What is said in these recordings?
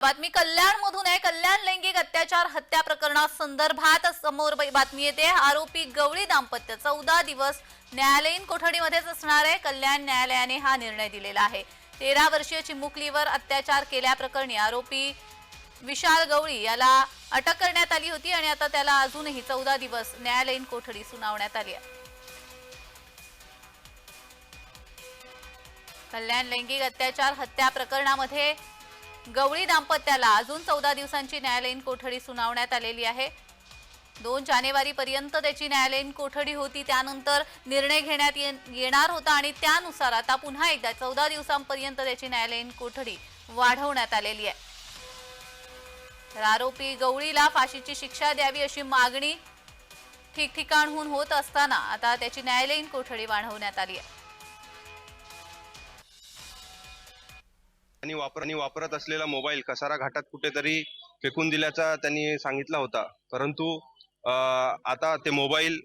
बातमी कल्याण मधून आहे. कल्याण लैंगिक अत्याचार हत्या प्रकरणासंदर्भात समोर बातमी येते. आरोपी गवळी दाम्पत्य चौदा दिवस न्यायालयीन कोठडीमध्येच असणार आहे. कल्याण न्यायालयाने हा निर्णय दिलेला आहे. तेरा वर्षीय चिमुकलीवर अत्याचार केल्याप्रकरणी आरोपी विशाल गवळी याला अटक करण्यात आली होती आणि आता त्याला अजूनही चौदा दिवस न्यायालयीन कोठडी सुनावण्यात आली आहे. कल्याण लैंगिक अत्याचार हत्या प्रकरणामध्ये गवळी दाम्पत्याला अजून चौदा दिवसांची न्यायालयीन कोठडी सुनावण्यात आलेली आहे. दोन जानेवारी पर्यंत त्याची न्यायालयीन कोठडी होती त्यानंतर निर्णय घेण्यात ये- येणार होता आणि त्यानुसार आता पुन्हा एकदा चौदा दिवसांपर्यंत त्याची न्यायालयीन कोठडी वाढवण्यात आलेली आहे. तर आरोपी गवळीला फाशीची शिक्षा द्यावी अशी मागणी ठिकठिकाणहून होत असताना आता त्याची न्यायालयीन कोठडी वाढवण्यात आली आहे. आणि वापर आणि वापरत असलेला मोबाईल कसारा घाटात कुठेतरी फेकून दिल्याचा त्यांनी सांगितला होता. परंतु आता ते मोबाईल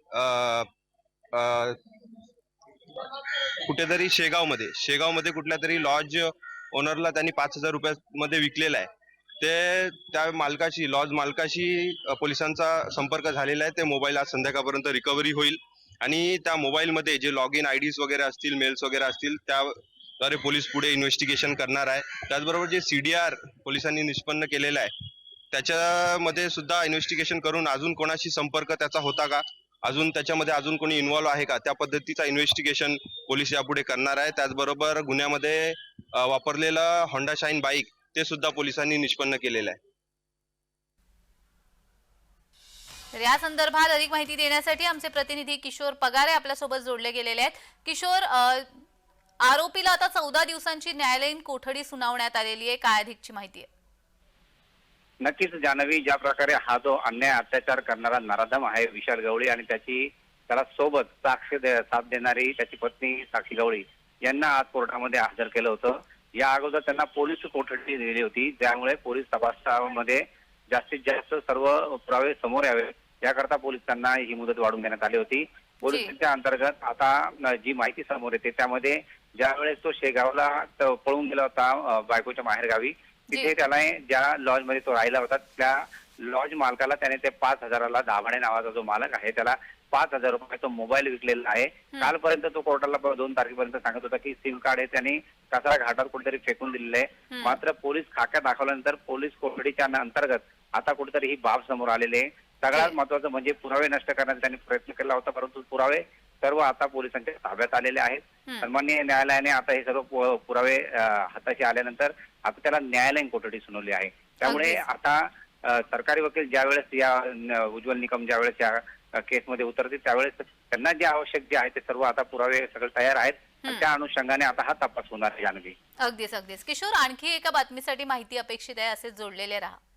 कुठेतरी शेगावमध्ये शेगावमध्ये कुठल्या तरी लॉज ओनरला त्यांनी पाच हजार रुपयामध्ये विकलेला आहे. ते त्या मालकाशी लॉज मालकाशी पोलिसांचा संपर्क झालेला आहे. ते मोबाईल आज संध्याकाळपर्यंत रिकव्हरी होईल. आणि त्या मोबाईलमध्ये जे लॉग इन आय डीज वगैरे असतील मेल्स वगैरे असतील त्या द्वारे पोलीस पुढे इन्व्हेस्टिगेशन करणार आहे. त्याचबरोबर जे सी डी आर पोलिसांनी निष्पन्न केलेलं आहे त्याच्यामध्ये सुद्धा इन्व्हेस्टिगेशन करून अजून कोणाशी संपर्क त्याचा होता का? अजून त्याच्यामध्ये अजून कोणी इन्व्हॉल्व आहे का? त्या पद्धतीचा इन्व्हेस्टिगेशन पोलीस यापुढे करणार आहे. त्याचबरोबर गुन्ह्यामध्ये वापरलेलं होंडा शाईन बाईक ते सुद्धा पोलिसांनी निष्पन्न केलेलं आहे. तर या संदर्भात अधिक माहिती देण्यासाठी आमचे प्रतिनिधी किशोर पगारे आपल्यासोबत जोडले गेलेले आहेत. किशोर आरोपीला आता चौदा दिवसांची न्यायालयीन कोठडी सुनावण्यात आलेली आहे. काय अधिकची माहिती आहे? नक्कीच जानवी ज्या प्रकारे हा जो अन्याय अत्याचार करणारा नराधम आहे विशाल गवळी आणि त्याची त्याला सोबत साक्ष दे- साथ देणारी त्याची पत्नी साक्षी गवळी यांना आज कोर्टामध्ये हजर केलं होतं. या अगोदर त्यांना पोलीस कोठडी दिली होती. त्यामुळे पोलीस तपासामध्ये जास्तीत जास्त सर्व पुरावे समोर यावे. याकरता पोलिसांना ही मुदत वाढवून देण्यात आली होती. पोलिसांच्या अंतर्गत आता जी माहिती समोर येते त्यामध्ये ज्यावेळेस तो शेगावला पळून गेला होता बायकोच्या माहेरगावी तिथे. त्याला ज्या लॉजमध्ये तो राहिला होता त्या लॉज मालकाला त्याने ते पाच हजाराला दाभाडे नावाचा जो मालक आहे त्याला पाच हजार रुपये तो मोबाईल विकलेला आहे कालपर्यंत तो कोर्टाला दोन तारखेपर्यंत सांगत होता की सिम कार्ड आहे त्यांनी कचरा घाटात कुठेतरी फेकून दिलेलं आहे. मात्र पोलीस खाक्या दाखवल्यानंतर पोलीस कोठडीच्या अंतर्गत आता कुठेतरी ही बाब समोर आलेली आहे सगळ्यात. महत्वाचं म्हणजे पुरावे नष्ट करण्याचा त्यांनी प्रयत्न केला होता परंतु पुरावे सर्व आता पोलिसांच्या ताब्यात आलेले आहेत हम्म. सन्माननीय न्यायालयाने आता हे सर्व पुरावे हाताशी आल्यानंतर आता त्याला न्यायालयीन कोठडी सुनावली आहे त्यामुळे. आता सरकारी वकील ज्यावेळेस या उज्ज्वल निकम ज्यावेळेस या केसमध्ये उतरतील त्यावेळेस त्यांना जे आवश्यक जे आहे ते सर्व आता पुरावे सगळे तयार आहेत. त्या अनुषंगाने आता हा तपास होणार आहे जानवी अगदीच अगदीच किशोर आणखी एका बातमीसाठी माहिती अपेक्षित आहे असे जोडलेले राहा